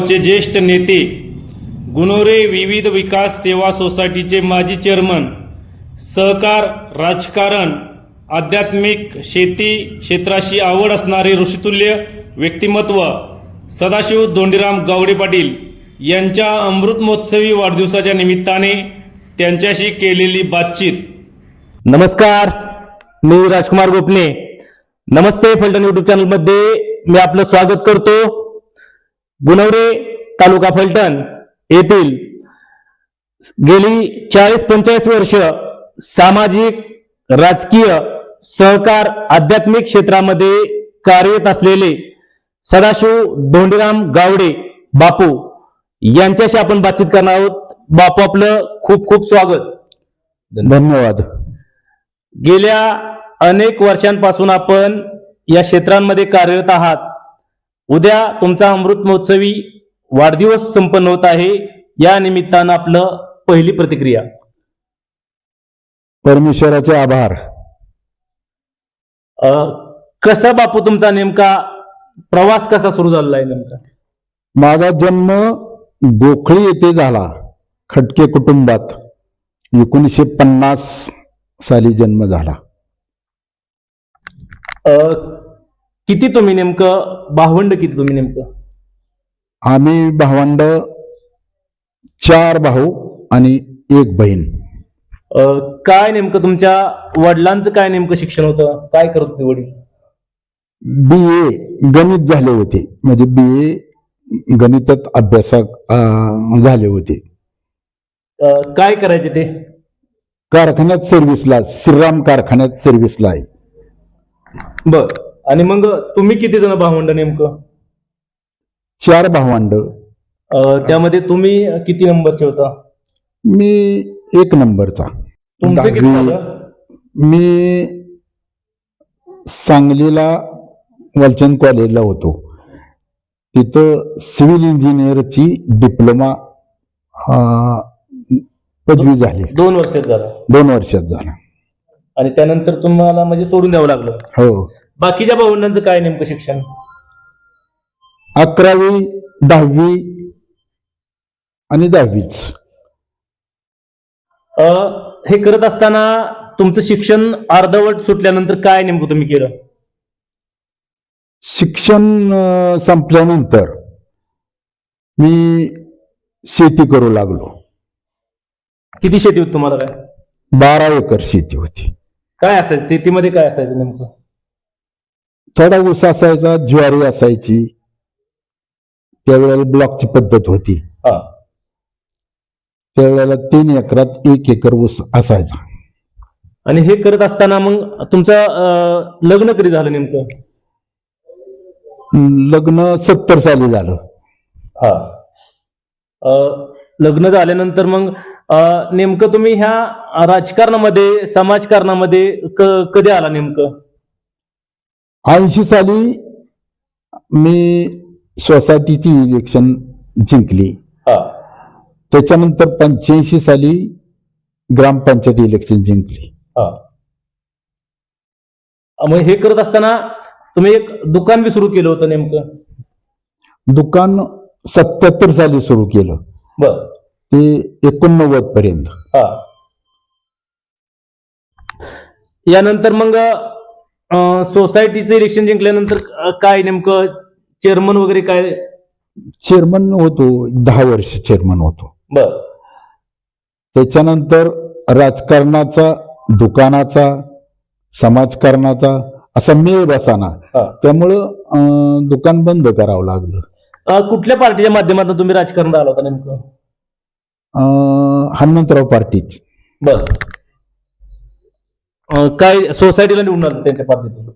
चे ज्येष्ठ नेते गुणोरे विविध विकास सेवा सोसायटीचे माजी चेअरमन सहकार राजकारण आध्यात्मिक शेती क्षेत्राशी आवड असणारे ऋषितुल्य व्यक्तिमत्व सदाशिव धोंडीराम गावडे पाटील यांच्या अमृत महोत्सवी वाढदिवसाच्या निमित्ताने त्यांच्याशी केलेली बातचीत. नमस्कार मी राजकुमार गोपणे नमस्ते फलटण युट्यूब चॅनलमध्ये मी आपलं स्वागत करतो. गुणवरे तालुका फलटण येथील गेली चाळीस पंचेचाळीस वर्ष सामाजिक राजकीय सहकार आध्यात्मिक क्षेत्रामध्ये कार्यरत असलेले सदाशिव धोंडीराम गावडे बापू यांच्याशी आपण बातचीत करणार आहोत. बापू आपलं खूप खूप स्वागत. धन्यवाद. गेल्या अनेक वर्षांपासून आपण या क्षेत्रांमध्ये कार्यरत आहात. उद्या तुमचा अमृत महोत्सवी वाढदिवस संपन्न होत आहे. या निमित्तानं आपलं पहिली प्रतिक्रिया. परमेश्वराचे आभार. अ, कसा बापू तुमचा नेमका प्रवास कसा सुरू झालेला आहे नेमका? माझा जन्म गोखळी येथे झाला खटके कुटुंबात. एकोणीसशे पन्नास साली जन्म झाला. अ, किती तुम्ही नेमकं भावंड किती तुम्ही नेमकं? आम्ही भावंड चार भाऊ आणि एक बहीण. अ, काय नेमकं तुमच्या वडिलांचं काय नेमकं शिक्षण होतं? काय करत होते वडील? बी ए गणित झाले होते. म्हणजे बी ए गणितात अभ्यासक अं, झाले होते. अ, काय करायचे ते? कारखान्यात सर्व्हिसला श्रीराम कारखान्यात सर्व्हिसला आहे. बर. आणि मग तुम्ही किती जण भावंड नेमकं? चार भावंड. अ, त्यामध्ये तुम्ही किती नंबरचे होता? मी एक नंबरचा. तुमचं किती दहावी- झालं? मी सांगलीला वलचंद कॉलेजला होतो. तिथं सिव्हिल इंजिनिअरची डिप्लोमा अं, पदवी झाली. दोन वर्षात झाला. दोन वर्षात झाला. आणि त्यानंतर तुम्हाला म्हणजे सोडून द्यावं लागलं. हो. बाकीच्या भावंडांचं काय नेमकं शिक्षण? अकरावी दहावी आणि दहावीच. हे करत असताना तुमचं शिक्षण अर्धवट सुटल्यानंतर काय नेमकं तुम्ही केलं? शिक्षण संपल्यानंतर मी शेती करू लागलो. किती शेती होती तुम्हाला काय? बारा एकर शेती होती. काय असायचं? शेतीमध्ये काय असायचं नेमकं? थोडा ऊस असायचा ज्वारी असायची त्यावेळेला ब्लॉकची पद्धत होती. हा. त्यावेळेला तीन एकरात एक एकर ऊस असायचा. आणि हे करत असताना मग तुमचं अ, लग्न कधी झालं नेमकं? लग्न सत्तर साली झालं. हा. अ, लग्न झाल्यानंतर मग अ, नेमकं तुम्ही ह्या राजकारणामध्ये समाजकारणामध्ये क- कधी आला नेमकं? ऐंशी साली मी सोसायटीची इलेक्शन जिंकली. हा. त्याच्यानंतर पंच्याऐंशी साली ग्रामपंचायत इलेक्शन जिंकली. हा. मग हे करत असताना तुम्ही एक दुकान बी सुरू केलं होतं नेमकं? दुकान सत्याहत्तर साली सुरू केलं. बर. ते एकोणनव्वद पर्यंत. हा. यानंतर मग सोसायटीचं इलेक्शन जिंकल्यानंतर काय नेमकं चेअरमन वगैरे काय? चेअरमन होतो दहा वर्ष चेअरमन होतो. बर. त्याच्यानंतर राजकारणाचा दुकानाचा समाजकारणाचा असा मेळ बसाना. त्यामुळं दुकान बंद करावं लागलं. कुठल्या पार्टीच्या माध्यमातून तुम्ही राजकारणात आला होता नेमकं? हनुमंतराव पार्टी बर. काय सोसायटीला निवडून आलं त्यांच्या पार्टीतून?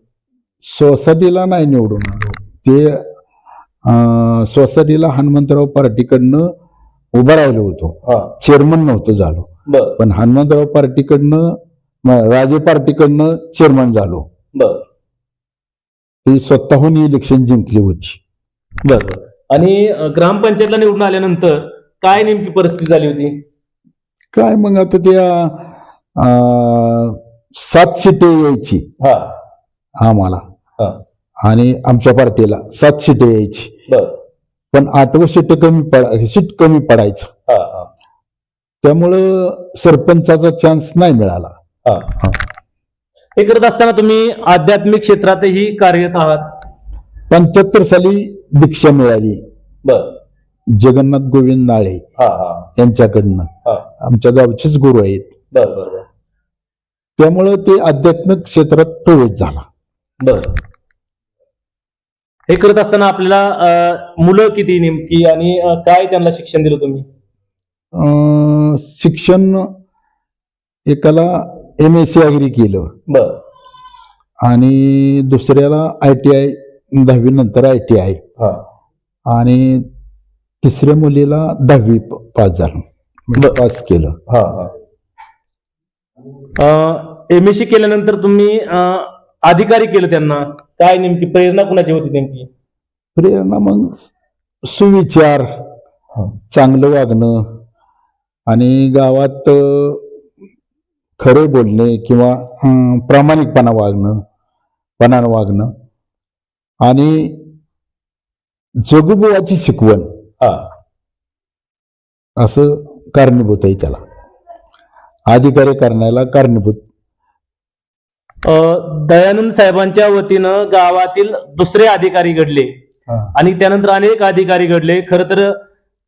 सोसायटीला नाही निवडून आलो. ते अं, सोसायटीला हनुमंतराव पार्टीकडनं उभं राहिलो होतो. हा. चेअरमन नव्हतो झालो. बर. पण हनुमंतराव पार्टीकडनं म- राजे पार्टीकडनं चेअरमन झालो. बर. ती स्वतःहून इलेक्शन जिंकली होती. बर. आणि अं, ग्रामपंचायतला निवडून आल्यानंतर काय नेमकी परिस्थिती झाली होती? काय मग आता त्या अं, सात सीटे यायची. हा. आम्हाला. हा. आणि आमच्या पार्टीला सात सीटे यायची. बर. पण आठवं सीट कमी पड सीट कमी पडायचं. हा, हा, त्यामुळं सरपंचाचा चान्स नाही मिळाला. हा, करत असताना तुम्ही आध्यात्मिक क्षेत्रातही कार्यरत आहात. पंच्याहत्तर साली दीक्षा मिळाली. बर. जगन्नाथ गोविंद नाळे हा हा. यांच्याकडनं. हा. आमच्या गावचेच गुरु आहेत. बर. त्यामुळं ते आध्यात्मिक क्षेत्रात प्रवेश झाला. बर. हे करत असताना आपल्याला अं, मुलं किती नेमकी आणि अं, काय त्यांना शिक्षण दिलं तुम्ही? अं, शिक्षण एकाला एम एस सी अग्री केलं. बर. आणि दुसऱ्याला आय टी आय दहावी नंतर आय टी आय हा. आणि तिसऱ्या मुलीला दहावी प- पास झालं. म्हणजे बर. पास केलं. हा हा. एम एस सी केल्यानंतर तुम्ही अधिकारी केलं त्यांना. काय नेमकी प्रेरणा कुणाची होती नेमकी? प्रेरणा मग सुविचार चांगलं वागणं आणि गावात खरं बोलणे किंवा प्रामाणिकपणा वागणं पणानं वागणं आणि जगुबुवाची शिकवण. हा. असं कारणीभूत आहे त्याला. अधिकारी करण्याला कारणीभूत. अं, दयानंद साहेबांच्या वतीनं गावातील दुसरे अधिकारी घडले. आणि त्यानंतर अनेक अधिकारी घडले. खर तर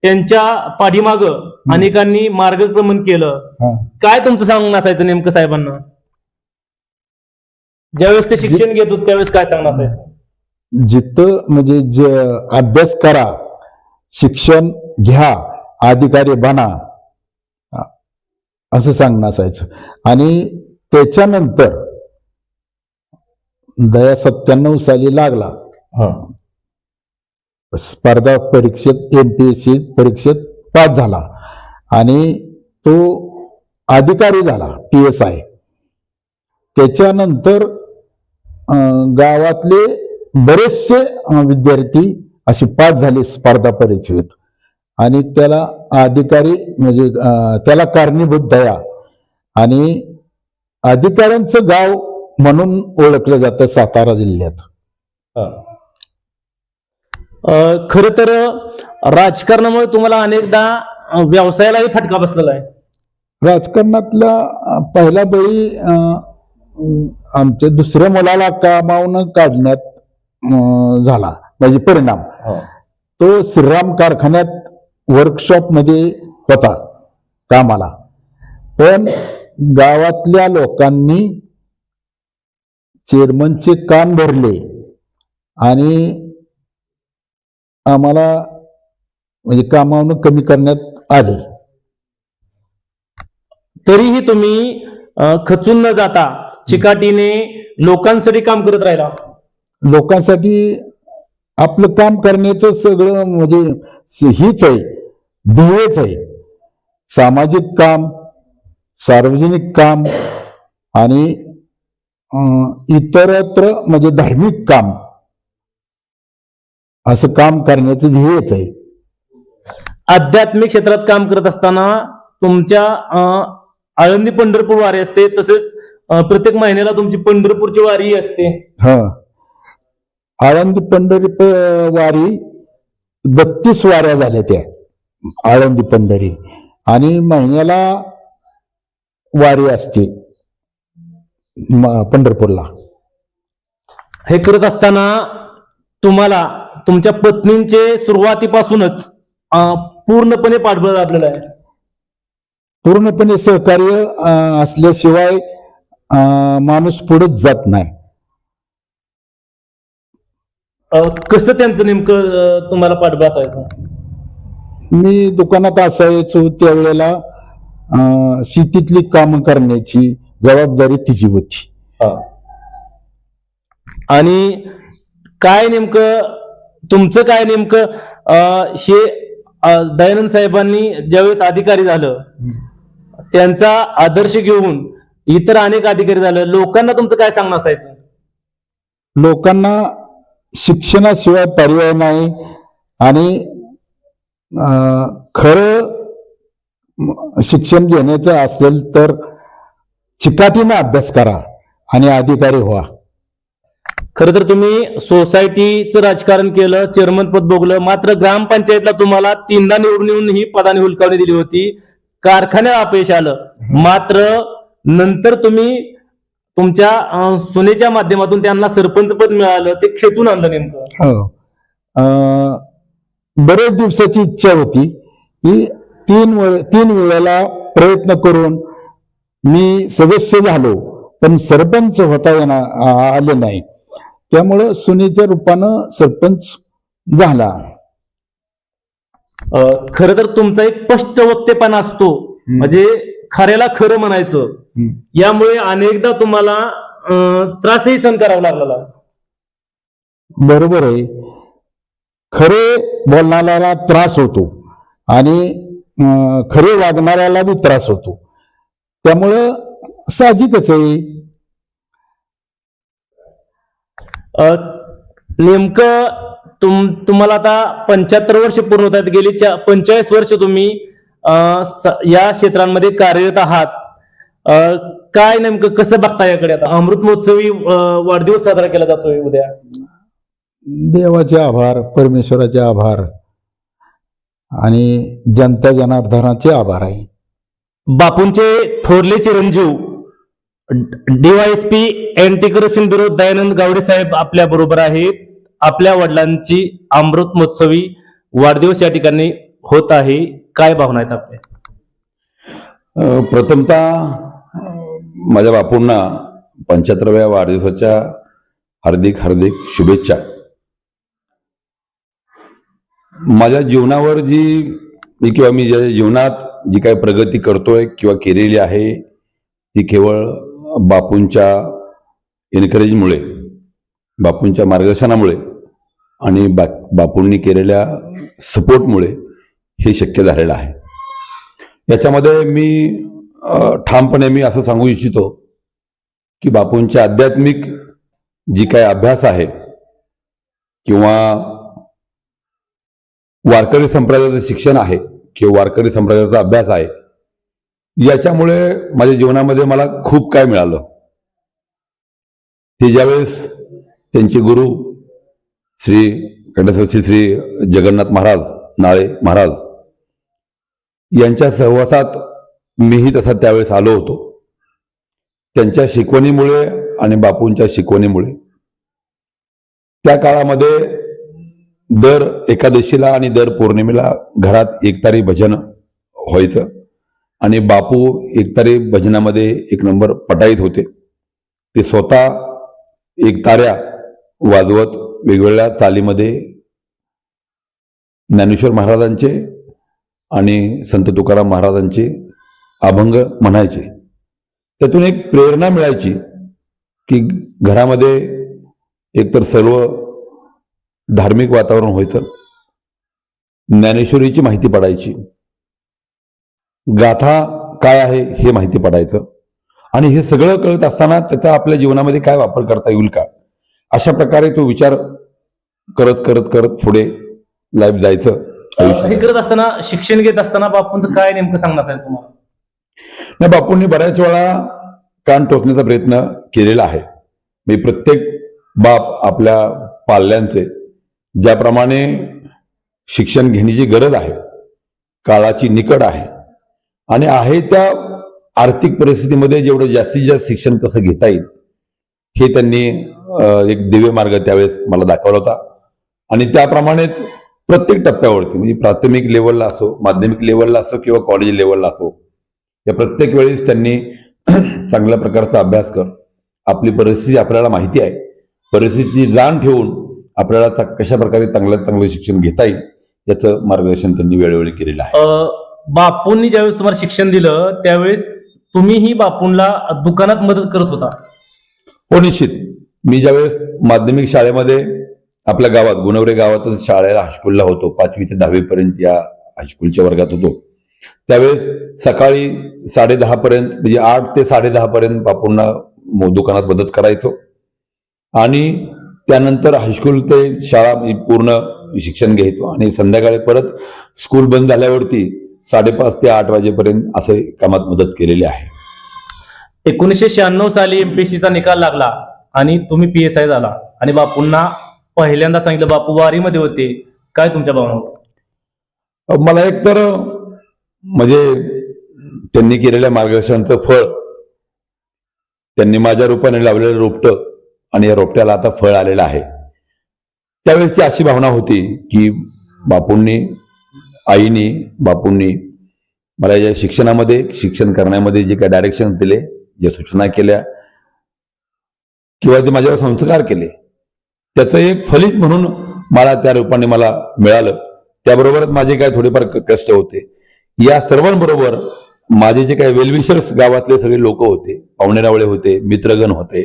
त्यांच्या पाठीमाग अनेकांनी मार्गक्रमण केलं. काय तुमचं सांगणं असायचं नेमकं साहेबांना? ज्यावेळेस ते शिक्षण घेत होते त्यावेळेस काय सांगणं असायचं? जिथं म्हणजे ज अभ्यास करा शिक्षण घ्या अधिकारी बना असं सांगणं असायचं. आणि त्याच्यानंतर दया सत्त्याण्णव साली लागला. स्पर्धा परीक्षेत एम पी एस सी परीक्षेत पास झाला. आणि तो अधिकारी झाला पी एस आय. त्याच्यानंतर गावातले बरेचसे विद्यार्थी असे पास झाले स्पर्धा परीक्षेत. आणि त्याला अधिकारी म्हणजे त्याला कारणीभूत दया. आणि अधिकाऱ्यांचं गाव म्हणून ओळखलं जातं सातारा जिल्ह्यात. खर तर राजकारणामुळे तुम्हाला अनेकदा व्यवसायालाही फटका बसलेला आहे. राजकारणातला पहिला बळी आमच्या दुसऱ्या मुलाला कामावून काढण्यात झाला. म्हणजे परिणाम. तो श्रीराम कारखान्यात वर्कशॉपमध्ये होता कामाला. पण गावातल्या लोकांनी चेअरमनचे कान भरले आणि आम्हाला म्हणजे कामावून कमी करण्यात आले. तरीही तुम्ही खचून न जाता चिकाटीने लोकांसाठी काम करत राहिला. लोकांसाठी आपलं काम करण्याचं सगळं म्हणजे हीच आहे. ध्येयच आहे. सामाजिक काम सार्वजनिक काम आणि इतरत्र म्हणजे धार्मिक काम असं काम करण्याचं ध्येयच आहे. आध्यात्मिक क्षेत्रात काम करत असताना तुमच्या आळंदी पंढरपूर वारी असते तसेच प्रत्येक महिन्याला तुमची पंढरपूरची वारी असते. हा. आळंदी पंढरी प- वारी बत्तीस वाऱ्या झाल्या त्या. आळंदी पंढरी. आणि महिन्याला वारी असते. पंढरपूरला. हे करत असताना तुम्हाला तुमच्या पत्नींचे सुरुवातीपासूनच पूर्णपणे पाठबळ लाभलेलं आहे. पूर्णपणे सहकार्य असल्याशिवाय अं, माणूस पुढेच जात नाही. कसं त्यांचं नेमकं तुम्हाला पाठबळ असायचं? मी दुकानात असायचो त्यावेळेला अं, शेतीतली कामं करण्याची जबाबदारी तिची होती. आणि काय नेमकं तुमचं काय नेमकं अं, हे दयानंद साहेबांनी ज्यावेळेस अधिकारी झालं त्यांचा आदर्श घेऊन इतर अनेक अधिकारी झालं लोकांना तुमचं काय सांगणं असायचं? लोकांना शिक्षणाशिवाय पर्याय नाही आणि खरं शिक्षण घेण्याचं असेल तर चिकाटीनं अभ्यास करा आणि अधिकारी व्हा. खर तर तुम्ही सोसायटीचं राजकारण केलं चेअरमन पद भोगलं मात्र ग्रामपंचायतला तुम्हाला तीनदा निवडून येऊन ही पदाने हुलकावणी दिली होती. कारखान्यात अपयश आलं. मात्र नंतर तुम्ही तुमच्या सुनेच्या माध्यमातून त्यांना सरपंच पद मिळालं ते खेचून आणलं नेमकं. हो. बरेच दिवसाची इच्छा होती की तीन वेळ तीन वेळेला प्रयत्न करून मी सदस्य झालो पण सरपंच होता येणार आले नाही. त्यामुळं सुनेच्या रूपानं सरपंच झाला. खर तर तुमचा एक स्पष्ट वक्तेपणा असतो. म्हणजे खऱ्याला खरं म्हणायचं. यामुळे अनेकदा तुम्हाला त्रासही सहन करावा लागला बरोबर आहे. खरे बोलणाऱ्याला त्रास होतो आणि खरे वागणाऱ्याला बी त्रास होतो. त्यामुळं साहजिकच आहे. नेमकं तुम तुम्हाला आता पंच्याहत्तर वर्ष पूर्ण होत आहेत. गेली पंचेचाळीस वर्ष तुम्ही या क्षेत्रांमध्ये कार्यरत आहात. काय नेमकं कसं बघता याकडे आता? अमृत महोत्सवी वाढदिवस साजरा केला जातोय उद्या. देवाचे आभार परमेश्वराचे आभार आणि जनता जनार्दनाचे आभार आहे. बापूंचे थोरले चिरंजीव DYSP anti corruption bureau Dayanand Gawde साहेब आपल्या बरोबर आहेत. आपल्या वडिलांची अमृत महोत्सवी वाढदिवस या ठिकाणी होत आहे. काय भावना आहेत आपल्या? प्रथमतः माझ्या बापूंना पंच्याहत्तराव्या वाढदिवसाच्या हार्दिक हार्दिक शुभेच्छा. माझ्या जीवनावर जी मी किंवा मी ज्या जीवनात जी काही प्रगती करतोय किंवा केलेली आहे ती केवळ बापूंच्या एनकरेजमुळे बापूंच्या मार्गदर्शनामुळे आणि बा बापूंनी केलेल्या सपोर्टमुळे हे शक्य झालेलं आहे. याच्यामध्ये मी ठामपणे मी असं सांगू इच्छितो की बापूंच्या आध्यात्मिक जी काय अभ्यास आहे किंवा वारकरी संप्रदायाचं शिक्षण आहे किंवा वारकरी संप्रदायाचा अभ्यास आहे याच्यामुळे माझ्या जीवनामध्ये मला खूप काय मिळालं. ते ज्यावेळेस त्यांचे गुरु श्री कंठस्वशी श्री जगन्नाथ महाराज नाळे महाराज यांच्या सहवासात मीही तसा त्यावेळेस आलो होतो. त्यांच्या शिकवणीमुळे आणि बापूंच्या शिकवणीमुळे. त्या काळामध्ये दर एकादशीला आणि दर पौर्णिमेला घरात एकतारी भजन व्हायचं. आणि बापू एकतारी भजनामध्ये एक नंबर पटाईत होते. ते स्वतः एकताऱ्या वाजवत वेगवेगळ्या चालीमध्ये ज्ञानेश्वर महाराजांचे आणि संत तुकाराम महाराजांचे अभंग म्हणायचे. त्यातून एक प्रेरणा मिळायची की घरामध्ये एकतर सर्व धार्मिक वातावरण व्हायचं. ज्ञानेश्वरीची माहिती पडायची. गाथा काय आहे हे माहिती पडायचं. आणि हे सगळं कळत असताना त्याचा आपल्या जीवनामध्ये काय वापर करता येईल का? अशा प्रकारे तो विचार करत करत करत पुढे लाईफ जायचं हे. करत असताना शिक्षण घेत असताना बापूंचं काय नेमकं सांगणार असेल तुम्हाला? नाही बापूंनी बऱ्याच वेळा कान टोचण्याचा प्रयत्न केलेला आहे. मी प्रत्येक बाप आपल्या पाल्यांचे ज्याप्रमाणे शिक्षण घेण्याची गरज आहे काळाची निकड आहे आणि आहे त्या आर्थिक परिस्थितीमध्ये जेवढं जास्तीत जास्त शिक्षण कसं घेता येईल हे त्यांनी एक दिव्य मार्ग त्यावेळेस मला दाखवला होता. आणि त्याप्रमाणेच प्रत्येक टप्प्यावरती म्हणजे प्राथमिक लेवलला असो माध्यमिक लेवलला असो किंवा कॉलेज लेवलला असो या प्रत्येक वेळेस त्यांनी चांगल्या प्रकारचा अभ्यास कर. आपली परिस्थिती आपल्याला माहिती आहे. परिस्थितीची जाण ठेवून आपल्याला कशा प्रकारे चांगल्यात चांगलं शिक्षण घेता येईल याचं मार्गदर्शन त्यांनी वेळोवेळी केलेलं आहे. बापूंनी ज्यावेळेस तुम्हाला शिक्षण दिलं त्यावेळेस तुम्हीही बापूंना दुकानात मदत करत होता. हो निश्चित. मी ज्यावेळेस माध्यमिक शाळेमध्ये आपल्या गावात गुणवरे गावातच शाळेला हायस्कूलला होतो पाचवी ते दहावी पर्यंत या हायस्कूलच्या वर्गात होतो त्यावेळेस सकाळी साडेदहा पर्यंत म्हणजे आठ ते साडेदहा पर्यंत बापूंना दुकानात मदत करायचो. आणि त्यानंतर हायस्कूल ते शाळा पूर्ण शिक्षण घ्यायचो आणि संध्याकाळी परत स्कूल बंद झाल्यावरती साडेपाच ते आठ वाजेपर्यंत असे कामात मदत केलेली आहे. एकोणीसशे शहाण्णव साली एमपीएससीचा निकाल लागला आणि तुम्ही पीएसआय झाला. आणि बापूंना पहिल्यांदा सांगितलं बापू वारीमध्ये होते. काय तुमच्या भावना होत्या? मला एक तर म्हणजे त्यांनी केलेल्या मार्गदर्शनाचं फळ त्यांनी माझ्या रूपाने लावलेलं रोपटं आणि या रोपट्याला आता फळ आलेलं आहे. त्यावेळेसची अशी भावना होती की बापूंनी आईनी बापूंनी मला या शिक्षणामध्ये शिक्षण करण्यामध्ये जे काही डायरेक्शन दिले जे सूचना केल्या किंवा ते माझ्यावर संस्कार केले त्याचं एक फलित म्हणून मला त्या रूपाने मला मिळालं. त्याबरोबरच माझे काय थोडेफार कष्ट होते. या सर्वांबरोबर माझे जे काही वेलविशर्स गावातले सगळे लोक होते पाहुणेरावळे होते मित्रगण होते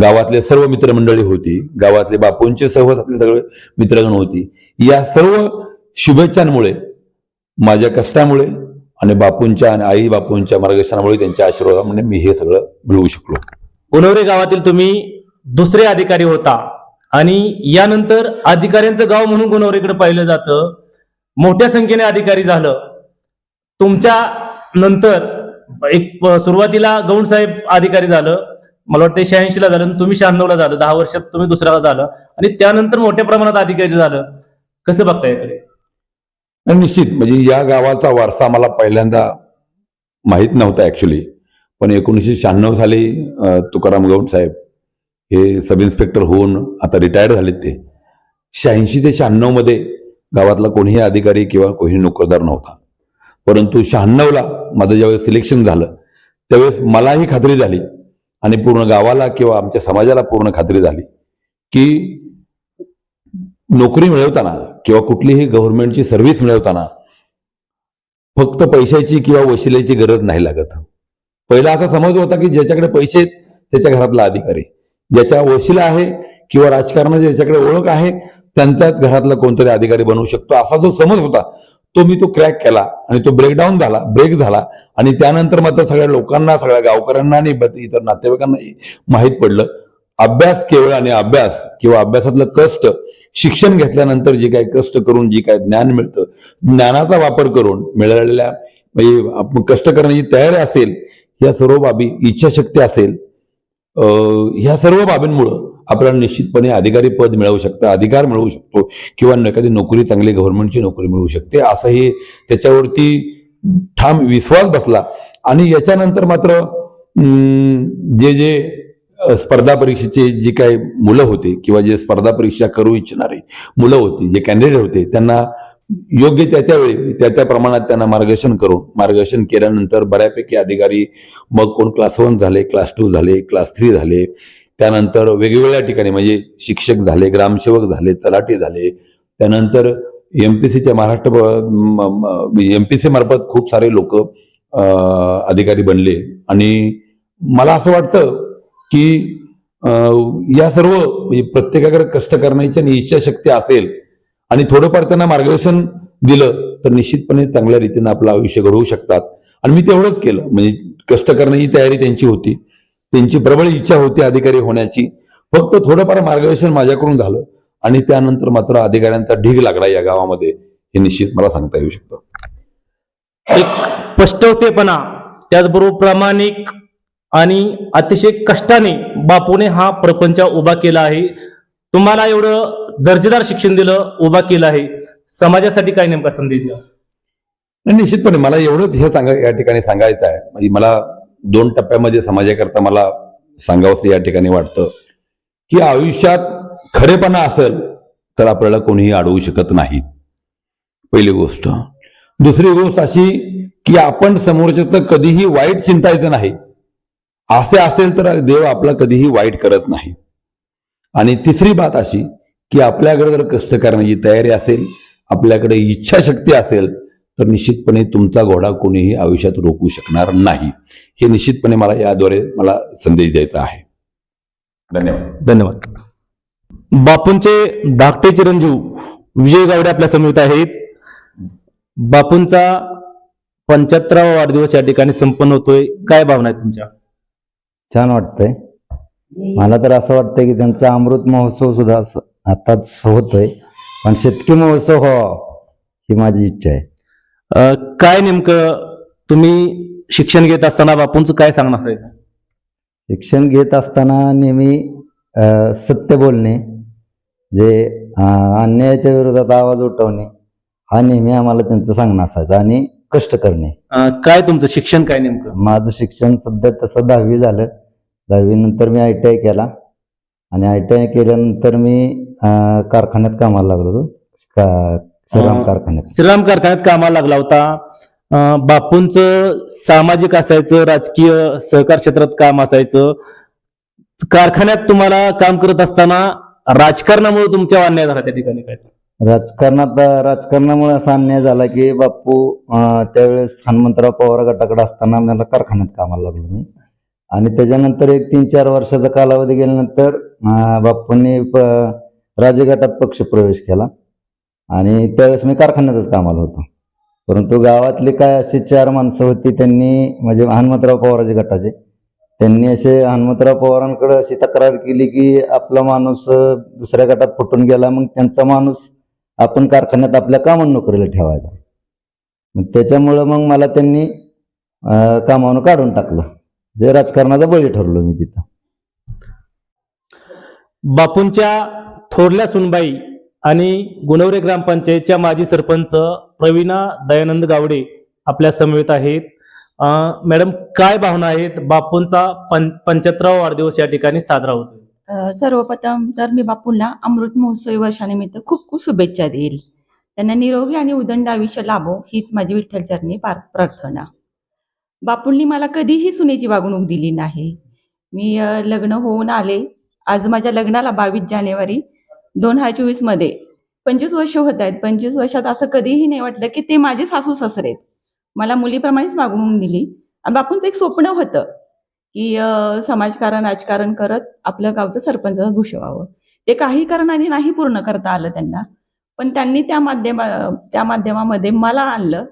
गावातले सर्व मित्रमंडळी होती गावातले बापूंचे सहवासातले सगळे मित्रगण होती या सर्व शुभेच्छांमुळे माझ्या कष्टामुळे आणि बापूंच्या आणि आई बापूंच्या मार्गदर्शनामुळे त्यांच्या आशीर्वादामुळे मी हे सगळं मिळवू शकलो. गुणवरे गावातील तुम्ही दुसरे अधिकारी होता आणि यानंतर अधिकाऱ्यांचं गाव म्हणून गुणवरेकडे पाहिलं जातं मोठ्या संख्येने अधिकारी झालं. तुमच्या नंतर एक सुरुवातीला गौंड साहेब अधिकारी झालं मला वाटतं शहाऐंशी ला झालं आणि तुम्ही शहाण्णवला झालं दहा वर्षात तुम्ही दुसऱ्याला झालं. आणि त्यानंतर मोठ्या प्रमाणात अधिकारी झालं. कसं बघता याकडे निश्चित. म्हणजे या गावाचा वारसा मला पहिल्यांदा माहीत नव्हता ऍक्च्युली पण एकोणीसशे शहाण्णव साली तुकाराम गौंड साहेब हे सब इन्स्पेक्टर होऊन आता रिटायर्ड झालेत ते. शहाऐंशी ते शहाण्णवमध्ये गावातला कोणीही अधिकारी किंवा कोणीही नोकरदार नव्हता. परंतु शहाण्णवला माझं ज्यावेळेस सिलेक्शन झालं त्यावेळेस मलाही खात्री झाली आणि पूर्ण गावाला किंवा आमच्या समाजाला पूर्ण खात्री झाली की नोकरी मिळवताना किंवा कुठलीही गव्हर्नमेंटची सर्व्हिस मिळवताना फक्त पैशाची किंवा वशिलेची गरज नाही लागत. पहिला असा समज होता की ज्याच्याकडे पैसे आहेत त्याच्या घरातला अधिकारी ज्याच्या वशिला आहे किंवा राजकारणाची ज्याच्याकडे ओळख आहे त्यांच्याच घरातला कोणतरी अधिकारी बनवू शकतो असा जो समज होता तो मी तो क्रॅक केला आणि तो ब्रेकडाऊन झाला ब्रेक झाला. आणि त्यानंतर मात्र सगळ्या लोकांना सगळ्या गावकऱ्यांना आणि इतर नातेवाईकांनाही माहीत पडलं. अभ्यास केवळ आणि अभ्यास किंवा अभ्यासातलं कष्ट शिक्षण घेतल्यानंतर जे काही कष्ट करून जे काही ज्ञान मिळतं ज्ञानाचा वापर करून मिळालेल्या म्हणजे कष्ट करण्याची तयारी असेल या सर्व बाबी इच्छाशक्ती असेल ह्या सर्व बाबींमुळं आपल्याला निश्चितपणे अधिकारी पद मिळवू शकतं अधिकार मिळवू शकतो किंवा एखादी नोकरी चांगली गव्हर्नमेंटची नोकरी मिळू शकते असंही त्याच्यावरती ठाम विश्वास बसला. आणि याच्यानंतर मात्र जे जे स्पर्धा परीक्षेचे जी काही मुलं होते किंवा जे स्पर्धा परीक्षा करू इच्छणारे मुलं होती जे कॅन्डिडेट होते त्यांना योग्य त्या त्यावेळी त्या त्या प्रमाणात त्यांना मार्गदर्शन करून मार्गदर्शन केल्यानंतर बऱ्यापैकी अधिकारी मग कोण क्लास वन झाले क्लास टू झाले क्लास थ्री झाले त्यानंतर वेगवेगळ्या ठिकाणी म्हणजे शिक्षक झाले ग्रामसेवक झाले तलाठी झाले त्यानंतर एम पी सीच्या महाराष्ट्र एम पी सी मार्फत खूप सारे लोक अधिकारी बनले. आणि मला असं वाटतं की या सर्व म्हणजे प्रत्येकाकडे कष्ट करण्याची आणि इच्छाशक्ती असेल आणि थोडंफार त्यांना मार्गदर्शन दिलं तर निश्चितपणे चांगल्या रीतीनं आपलं आयुष्य घडवू शकतात. आणि मी तेवढंच केलं. म्हणजे कष्ट करण्याची तयारी त्यांची होती. त्यांची प्रबळ इच्छा होती अधिकारी होण्याची. फक्त थोडंफार मार्गदर्शन माझ्याकडून झालं आणि त्यानंतर मात्र अधिकाऱ्यांचा ढीग लागला या गावामध्ये हे निश्चित मला सांगता येऊ शकतं. एक स्पष्टतेपणा त्याचबरोबर प्रामाणिक आणि अतिशय कष्टाने बापूने हा प्रपंच उभा केला आहे. तुम्हाला एवढं दर्जेदार शिक्षण दिलं उभा केलं आहे. समाजासाठी काय नेमका संदेश द्या? निश्चितपणे मला एवढंच हे सांगा या ठिकाणी सांगायचं आहे. म्हणजे मला दोन टप्प्यामध्ये समाजाकरता मला सांगावंसं या ठिकाणी वाटतं की आयुष्यात खरेपणा असेल तर आपल्याला कोणीही अडवू शकत नाही. पहिली गोष्ट. दुसरी गोष्ट अशी की आपण समोरच्याचं कधीही वाईट चिंतायचं नाही. असे असेल तर देव आपला कधीही वाईट करत नाही. आणि तिसरी बात अशी की आपल्याकडे जर कष्ट करण्याची तयारी असेल आपल्याकडे इच्छाशक्ती असेल तर निश्चितपणे तुमचा घोडा कोणीही आयुष्यात रोखू शकणार नाही. हे निश्चितपणे मला याद्वारे मला संदेश द्यायचा आहे. धन्यवाद. धन्यवाद. बापूंचे धाकटे चिरंजीव विजय गावडे आपल्या समीप आहेत. बापूंचा पंच्याहत्तरावा वाढदिवस या ठिकाणी संपन्न होतोय. काय भावना आहे तुमच्या? छान वाटतंय. मला तर असं वाटतंय की त्यांचा अमृत महोत्सव सुद्धा आताच होतोय. पण शेतकी महोत्सव हो ही माझी इच्छा आहे. काय नेमकं तुम्ही शिक्षण घेत असताना बापूंचं काय सांगणं असायचं शिक्षण घेत असताना नेहमी अ, सत्य बोलणे जे अं, अन्यायाच्या विरोधात आवाज उठवणे हा नेहमी आम्हाला त्यांचं सांगणं असायचं आणि कष्ट करणे. अं, काय तुमचं शिक्षण काय नेमकं? माझं शिक्षण सध्या तसं दहावी झालं. दहावी नंतर मी आय टी आय केला. आणि आय टी आय केल्यानंतर मी अं, कारखान्यात कामाला लागलो होतो. का- श्रीराम कारखान्यात. श्रीराम कारखान्यात कामाला लागला होता. बापूंचं सामाजिक असायचं राजकीय सहकार क्षेत्रात काम असायचं. कारखान्यात तुम्हाला काम करत असताना राजकारणामुळे तुमच्या अन्याय झाला त्या ठिकाणी काय? राजकारणात राजकारणामुळे असा अन्याय झाला की बापू त्यावेळेस हनुमंतराव पवार गटाकडे असताना मला कारखान्यात कामाला लागलो मी. आणि त्याच्यानंतर एक तीन चार वर्षाचा कालावधी गेल्यानंतर बापूंनी प- राजे गटात पक्ष प्रवेश केला. आणि त्यावेळेस मी कारखान्यातच कामाला होतो. परंतु गावातली काय अशी चार माणसं होती त्यांनी म्हणजे हनुमंतराव पवाराचे गटाचे. त्यांनी असे हनुमंतराव पवारांकडे अशी तक्रार केली की आपला माणूस दुसऱ्या गटात फुटून गेला मग त्यांचा माणूस आपण कारखान्यात आपल्या कामावर नोकरीला ठेवायचा. मग त्याच्यामुळं मग मला त्यांनी अं, कामावून काढून टाकलं. जे राजकारणाचा बळी ठरलो मी तिथं. बापूंच्या थोरल्या सुनबाई आणि गुणवरे ग्रामपंचायतच्या माजी सरपंच प्रवीणा दयानंद गावडे आपल्या समवेत आहेत. मॅडम काय भावना आहेत? बापूंचा पं पंच्याहत्तरावा वाढदिवस या ठिकाणी साजरा होतो सर्वप्रथम तर मी बापूंना अमृत महोत्सवी वर्षानिमित्त खूप खूप शुभेच्छा देईल. त्यांना निरोगी आणि उदंड आयुष्य लाभो हीच माझी विठ्ठलचरणी पार प्रार्थना. बापूंनी मला कधीही सुनेची वागणूक दिली नाही. मी लग्न होऊन आले. आज माझ्या लग्नाला बावीस जानेवारी दोन हजार चोवीसमध्ये पंचवीस वर्ष होत आहेत. पंचवीस वर्षात असं कधीही नाही वाटलं की ते माझे सासू सासरेत मला मुलीप्रमाणेच वागणूक दिली. आणि बापूंचं एक स्वप्न होतं की समाजकारण राजकारण करत आपलं गावचं सरपंच भूषवावं. ते काही कारणाने नाही पूर्ण करता आलं त्यांना. पण त्यांनी त्या माध्यमा त्या माध्यमामध्ये मला आणलं.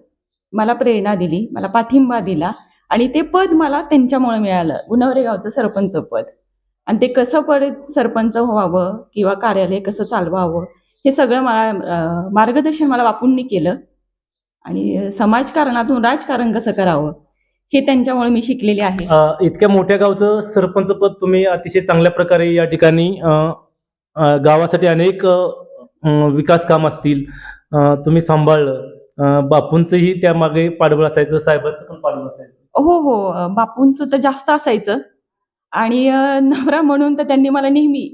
मला प्रेरणा दिली. मला पाठिंबा दिला. आणि ते पद मला त्यांच्यामुळे मिळालं. गुणवरे गावचं सरपंच पद. आणि ते कसं पड सरपंच व्हावं किंवा कार्यालय कसं चालवावं हे सगळं मला मार्गदर्शन मला बापूंनी केलं. आणि समाजकारणातून राजकारण कसं करावं हे त्यांच्यामुळे मी शिकलेले आहे. इतक्या मोठ्या गावचं सरपंच पद तुम्ही अतिशय चांगल्या प्रकारे या ठिकाणी गावासाठी अनेक विकास काम असतील तुम्ही सांभाळलं. बापूंचंही त्यामागे पाठबळ असायचं साहेबांचं पण पाठबळ असायचं. हो हो. बापूंचं तर जास्त असायचं. आणि नवरा म्हणून तर त्यांनी मला नेहमी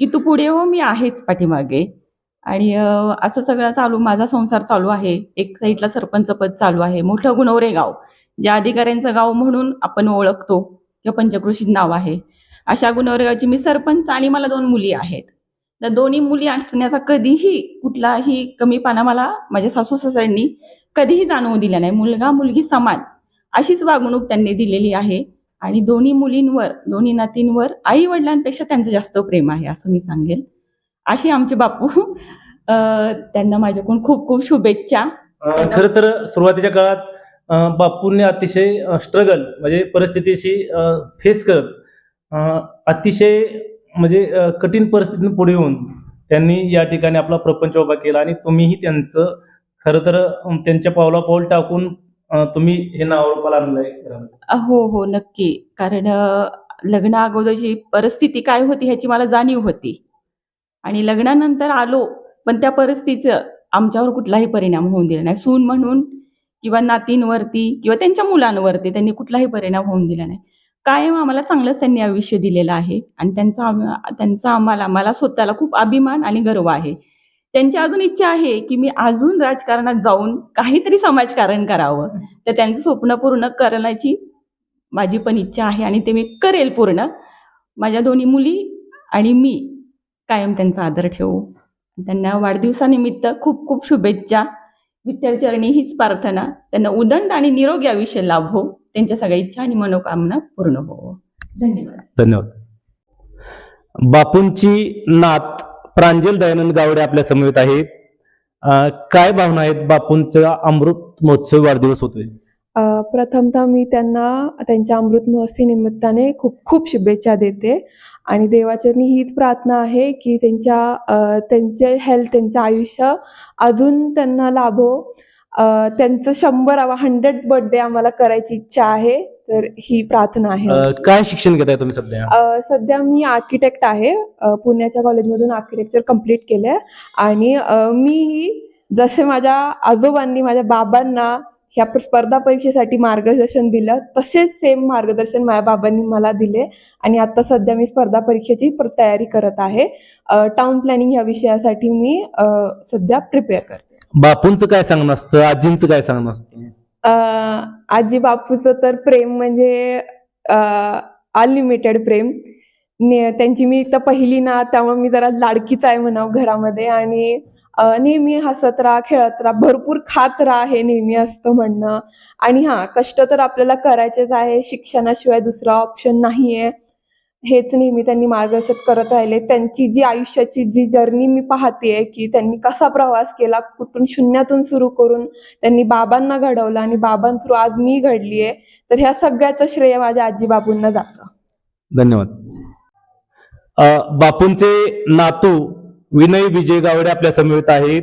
की तू पुढे हो मी आहेच पाठीमागे. आणि असं सगळं चालू माझा संसार चालू आहे. एक साईडला सरपंच पद चालू आहे. मोठं गुणवरे गाव ज्या अधिकाऱ्यांचं गाव म्हणून आपण ओळखतो किंवा पंचक्रोशीत नाव आहे. अशा गुणवरे गावची मी सरपंच आणि मला दोन मुली आहेत. तर दोन्ही मुली असण्याचा कधीही कुठलाही कमीपणा मला माझ्या सासू सासऱ्यांनी कधीही जाणवू दिला नाही. मुलगा मुलगी समान अशीच वागणूक त्यांनी दिलेली आहे. आणि दोन्ही मुलींवर दोन्ही नातींवर आई वडिलांपेक्षा त्यांचं जास्त प्रेम आहे असं मी सांगेल. अशी आमचे बापू त्यांना माझ्याकडून खूप खूप शुभेच्छा. खर खरं तर सुरुवातीच्या काळात बापूंनी अतिशय स्ट्रगल म्हणजे परिस्थितीशी फेस करत अतिशय म्हणजे कठीण परिस्थितीतून पुढे येऊन त्यांनी या ठिकाणी आपला प्रपंच उभा केला आणि तुम्हीही त्यांचं खरं तर त्यांच्या पावला पाऊल टाकून तुम्ही हे नावारूपाला आणलंय हो हो नक्की. कारण लग्ना लग्न अगोदरची परिस्थिती काय होती ह्याची मला जाणीव होती. आणि लग्नानंतर आलो पण त्या परिस्थितीचं आमच्यावर कुठलाही परिणाम होऊन दिला नाही. सून म्हणून किंवा नातींवरती किंवा त्यांच्या मुलांवरती त्यांनी कुठलाही परिणाम होऊन दिला नाही. कायम आम्हाला चांगलंच त्यांनी आयुष्य दिलेलं आहे. आणि त्यांचा आम- त्यांचा आम्हाला मला स्वतःला खूप अभिमान आणि गर्व आहे. त्यांची अजून इच्छा आहे की मी अजून राजकारणात जाऊन काहीतरी समाजकारण करावं. तर त्यांचं स्वप्न पूर्ण करण्याची माझी पण इच्छा आहे आणि ते मी करेल पूर्ण. माझ्या दोन्ही मुली आणि मी कायम त्यांचा आदर ठेवू. त्यांना वाढदिवसानिमित्त खूप खूप शुभेच्छा. विठ्ठलचरणी हीच प्रार्थना. त्यांना उदंड आणि निरोगी आयुष्य हो त्यांच्या सगळ्या इच्छा आणि मनोकामना पूर्ण हो धन्यवाद. धन्यवाद. बापूंची नात प्रांजल दयानंद गावडे आपल्या समवेत आहेत. काय भावना आहेत बापूंचा अमृत महोत्सव वाढदिवस होतोय? प्रथमतः मी त्यांना त्यांच्या अमृत महोत्सवी निमित्ताने खूप खूप शुभेच्छा देते. आणि देवाचरणी हीच प्रार्थना आहे की त्यांच्या त्यांचे हेल्थ त्यांचं आयुष्य अजून त्यांना लाभो. त्यांचं शंभरावा हंड्रेड बर्थडे आम्हाला करायची इच्छा आहे. तर ही प्रार्थना आहे काय शिक्षण घेताय तुम्ही सध्या? सध्या मी आर्किटेक्ट आहे. पुण्याच्या कॉलेजमधून आर्किटेक्चर कंप्लीट केलं आहे आणि मीही जसे माझ्या आजोबांनी माझ्या बाबांना ह्या स्पर्धा परीक्षेसाठी मार्गदर्शन दिलं तसेच सेम मार्गदर्शन माझ्या बाबांनी मला दिले. आणि आता सध्या मी स्पर्धा परीक्षेची प्र- तयारी करत आहे. टाउन प्लॅनिंग ह्या विषयासाठी मी सध्या प्रिपेअर करते. बापूंचं काय सांगणं असतं? आजींचं काय सांगणं असतं? आजी बापूचं तर प्रेम म्हणजे अनलिमिटेड प्रेम. त्यांची मी तर पहिली ना त्यामुळे मी जरा लाडकीच आहे म्हणावं घरामध्ये. आणि नेहमी हसत राहा खेळत राहा भरपूर खात राहा हे नेहमी असतं म्हणणं. आणि हां कष्ट तर आपल्याला करायचेच आहे शिक्षणाशिवाय दुसरा ऑप्शन नाही आहे हेच नेहमी त्यांनी मार्गदर्शन करत राहिले. त्यांची जी आयुष्याची जी जर्नी मी पाहते की त्यांनी कसा प्रवास केला कुठून शून्यातून सुरू करून त्यांनी बाबांना घडवलं आणि बाबांथ्रू आज मी घडली आहे तर ह्या सगळ्याचं श्रेय माझ्या आजी बाबूंना जातं. धन्यवाद. बापूंचे नातू विनय विजय गावडे आपल्या समवेत आहेत.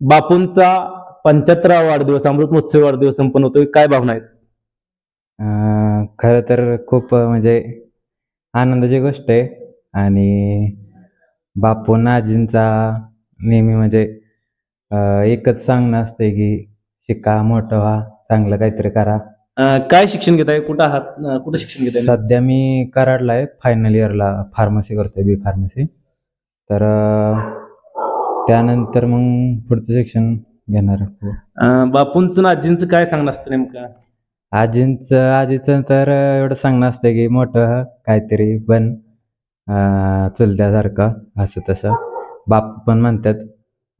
बापूंचा पंच्याहत्तरावा वाढदिवस अमृत महोत्सव वाढदिवस संपन्न होतोय. काय भावना आहेत? अं, खरं तर खूप म्हणजे आनंदाची गोष्ट आहे. आणि बापून आजींचा नेहमी म्हणजे अं, एकच सांगणं असते की शिका मोठं व्हा चांगलं काहीतरी करा. अ, काय शिक्षण घेताय? कुठं आहात? अ, कुठं शिक्षण घेताय? सध्या मी कराडला आहे. फायनल इयरला फार्मसी करतोय बी फार्मसी तर अं, त्यानंतर मग पुढचं शिक्षण घेणार. अ, बापूंचं आणि आजींचं काय सांगणं असतं नेमकं? आजींचं आजीचं तर एवढं सांगणं असतं की मोठं काहीतरी पण अं, चुलत्यासारखं असं तसं. बाप पण म्हणतात.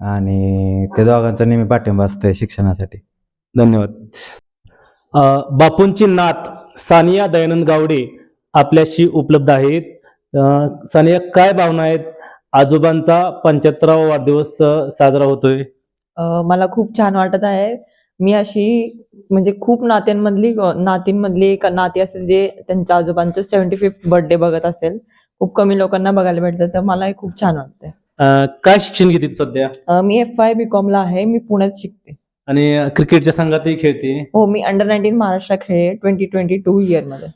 आणि ते दोघांचा नेहमी पाठिंबा असतोय शिक्षणासाठी. धन्यवाद. बापूंची नात सानिया दयानंद गावडे आपल्याशी उपलब्ध आहेत. सानिया काय भावना आहेत? आजोबांचा पंच्याहत्तरावा वाढदिवस साजरा होतोय. मला खूप छान वाटत आहे. मी अशी म्हणजे खूप नात्यांमधली नातींमधली एक नाती असेल जे त्यांच्या आजोबांचं सेव्हन्टी फिफ्थ बर्थडे बघत असेल खूप कमी लोकांना बघायला भेटतं तर मला हे खूप छान वाटतंय. काय शिक्षण घेते सध्या? अ, मी एफ आय बी कॉमला आहे. मी पुण्यात शिकते. आणि क्रिकेटच्या संघातही खेळते? हो मी अंडर नाईन्टीन महाराष्ट्र खेळे ट्वेंटी ट्वेंटी टू इयरमध्ये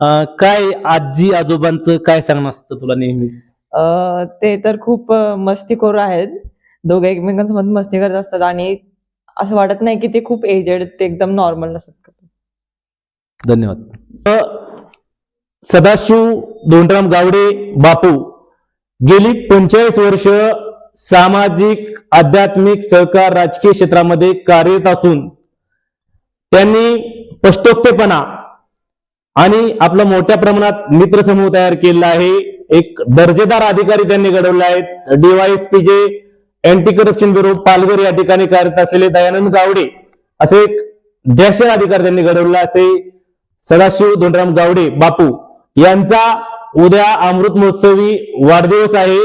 अ, काय आजी आजोबांचं काय सांगणं असतं तुला नेहमीच? अ, ते तर खूप अ, मस्तीखोर आहेत. दोघे एकमेकांसोबत मस्ती करत असतात आणि असं वाटत नाही की ते खूप एजेड ते एकदम नॉर्मल असतात धन्यवाद. सदाशिव दोंडराम गावडे बापू गेली पंचेचाळीस वर्ष सामाजिक आध्यात्मिक सहकार राजकीय क्षेत्रामध्ये कार्यरत असून त्यांनी स्पष्टोक्तेपणा आणि आपला मोठ्या प्रमाणात मित्रसमूह तयार केलेला आहे. एक दर्जेदार अधिकारी त्यांनी घडवले आहेत. डीवायएसपी जे अँटी करप्शन ब्युरो पालघर या ठिकाणी कार्यरत असलेले दयानंद गावडे असे एक ज्येष्ठ अधिकारी त्यांनी घडवला असे सदाशिव धोंडराम गावडे बापू यांचा उद्या अमृत महोत्सवी वाढदिवस आहे.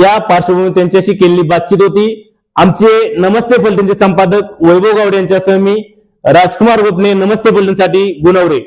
या पार्श्वभूमीवर त्यांच्याशी केलेली बातचीत होती. आमचे नमस्ते पलटणचे संपादक वैभव गावडे यांच्यासह मी राजकुमार गोपणे नमस्ते पलटणसाठी गुणवरे.